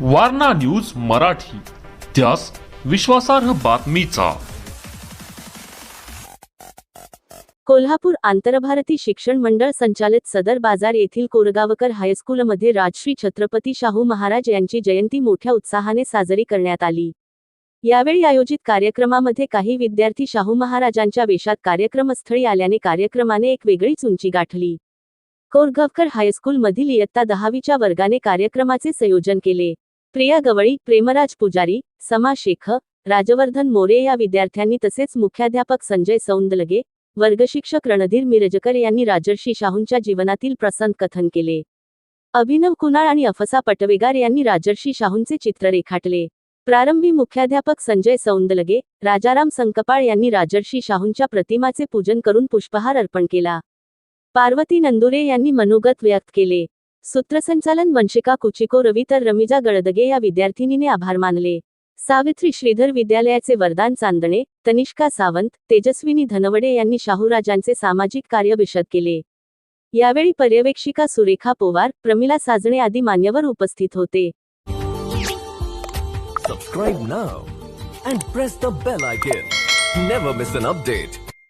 Warna news Marathi. त्यास विश्वासार्ह बातमीचा. कोल्हापूर आंतरभारती शिक्षण मंडळ संचालित सदर बाजार येथील कोरगावकर हायस्कूलमध्ये राजश्री छत्रपती शाहू महाराज यांची जयंती मोठ्या उत्साहाने साजरी करण्यात आली. यावेळी आयोजित कार्यक्रमामध्ये काही विद्यार्थी शाहू महाराजांच्या वेशात कार्यक्रमस्थळी आल्याने कार्यक्रमाने एक वेगळीच उंची गाठली. कोरगावकर हायस्कूलमधील इयत्ता दहावीच्या वर्गाने कार्यक्रमाचे संयोजन केले. प्रिया गवळी प्रेमराज पुजारी समा शेख राजवर्धन मोरे या विद्यार्थ्यांनी तसेच मुख्याध्यापक संजय सौंदलगे वर्गशिक्षक रणधीर मिरजकर यांनी राजर्षी शाहूंच्या जीवनातील प्रसंत कथन केले. अभिनव कुणाळ आणि अफसा पटवेगार यांनी राजर्षी शाहूंचे चित्र रेखाटले. प्रारंभी मुख्याध्यापक संजय सौंदलगे राजाराम संकपाळ यांनी राजर्षी शाहूंच्या प्रतिमाचे पूजन करून पुष्पहार अर्पण केला. पार्वती नंदुरे यांनी मनोगत व्यक्त केले. सूत्रसंचालन वंशिका कुचिको रवी तर रमिजा गळदगे या विद्यार्थिनीने आभार मानले सावित्री श्रीधर विद्यालयाचे वरदान चांदणे तनिष्का सावंत तेजस्विनी धनवडे यांनी शाहूराजांचे सामाजिक कार्य विशद केले यावेळी पर्यवेक्षिका सुरेखा पोवार प्रमिला साजणे आदी मान्यवर उपस्थित होते Subscribe now and press the bell icon. Never miss an update.